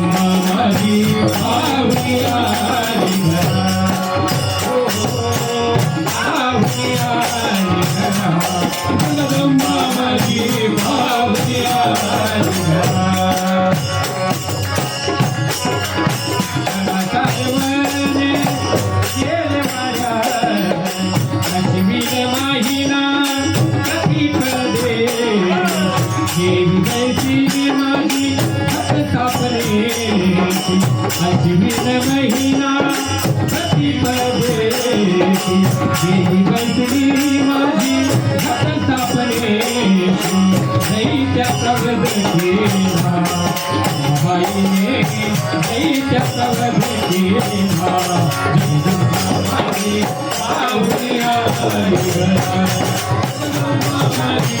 Maria, Maria. परदेसी अजमेर महीना कति परदेसी देवी बंसरी माझी भक्ता परदेसी दैत्य प्रगदेवा भाई ने दैत्य प्रगदेवा जगदम्बाजी आवनिया हरिहरा जगदम्बाजी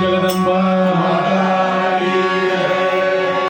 जगदम्बा